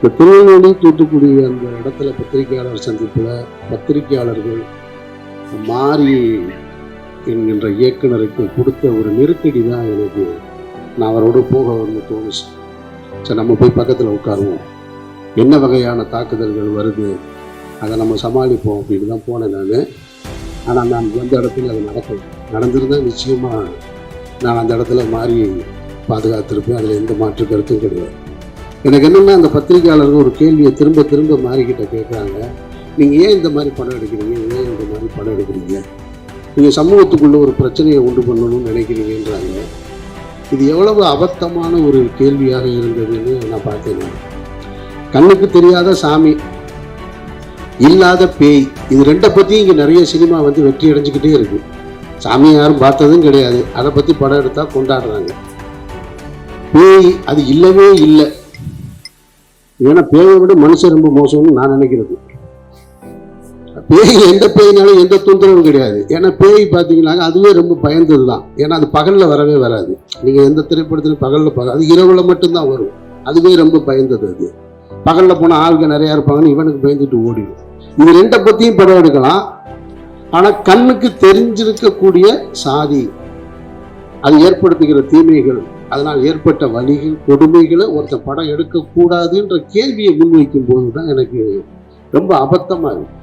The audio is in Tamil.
இந்த திருநெல்வேலி தூத்துக்குடி அந்த இடத்துல பத்திரிகையாளர் சந்திப்பில் பத்திரிகையாளர்கள் மாறி என்கின்ற இயக்குனருக்கு கொடுத்த ஒரு நெருக்கடி தான் எனக்கு நான் அவரோடு போக வந்து தோணுச்சு. சரி நம்ம போய் பக்கத்தில் உட்காருவோம். என்ன வகையான தாக்குதல்கள் வருது அதை நம்ம சமாளிப்போம் அப்படின்னு தான் போனேன் நான். ஆனால் நான் வந்த இடத்துல அது நடக்கல. நடந்திருந்தால் நிச்சயமாக நான் அந்த இடத்துல மாறி பாதுகாத்திருப்பேன். அதில் எந்த மாற்று கருத்தும் கிடையாது. எனக்கு என்னென்னா அந்த பத்திரிகையாளர்கள் ஒரு கேள்வியை திரும்ப திரும்ப மாறிக்கிட்ட கேட்குறாங்க. நீங்கள் ஏன் இந்த மாதிரி படம் எடுக்கிறீங்க? ஏன் இந்த மாதிரி படம் எடுக்கிறீங்க? நீங்கள் சமூகத்துக்குள்ளே ஒரு பிரச்சனையை உண்டு பண்ணணும்னு நினைக்கிறீங்கன்றாங்க. இது எவ்வளவு அபத்தமான ஒரு கேள்வியாக இருந்ததுன்னு நான் பார்த்தேன். கண்ணுக்கு தெரியாத சாமி இல்லாத பேய் இது ரெண்டை பற்றி இங்கே நிறைய சினிமா வந்து வெற்றி அடைஞ்சிக்கிட்டே இருக்குது சாமியை யாரும் பார்த்ததும் கிடையாது. அதை பற்றி படம் எடுத்தால் கொண்டாடுறாங்க. பேய் அது இல்லவே இல்லை. ஏன்னா பேயை விட மனுஷன் ரொம்ப மோசம்னு நான் நினைக்கிறது. பேய் எந்த பேயினாலும் எந்த தொந்தரவும் கிடையாது. ஏன்னா பேய் பார்த்தீங்கன்னாக்க அதுவே ரொம்ப பயந்தது தான் ஏன்னா அது பகலில் வரவே வராது. நீங்கள் எந்த திரைப்படத்திலும் பகலில் பார்க்க அது இரவில் மட்டும்தான் வரும். அதுவே ரொம்ப பயந்தது அது. பகலில் போனால் ஆளுங்க நிறையா இருப்பாங்கன்னு இவனுக்கு பயந்துட்டு ஓடிடும். இது ரெண்டை பற்றியும் படம் எடுக்கலாம். ஆனால் கண்ணுக்கு தெரிஞ்சிருக்கக்கூடிய சாதி அது ஏற்படுத்துகிற தீமைகள் அதனால் ஏற்பட்ட வழிகள் கொடுமைகளை ஒருத்தன் படம் எடுக்கக்கூடாதுன்ற கேள்வியை முன்வைக்கும் போது தான் எனக்கு ரொம்ப அபத்தமாக இருக்கு.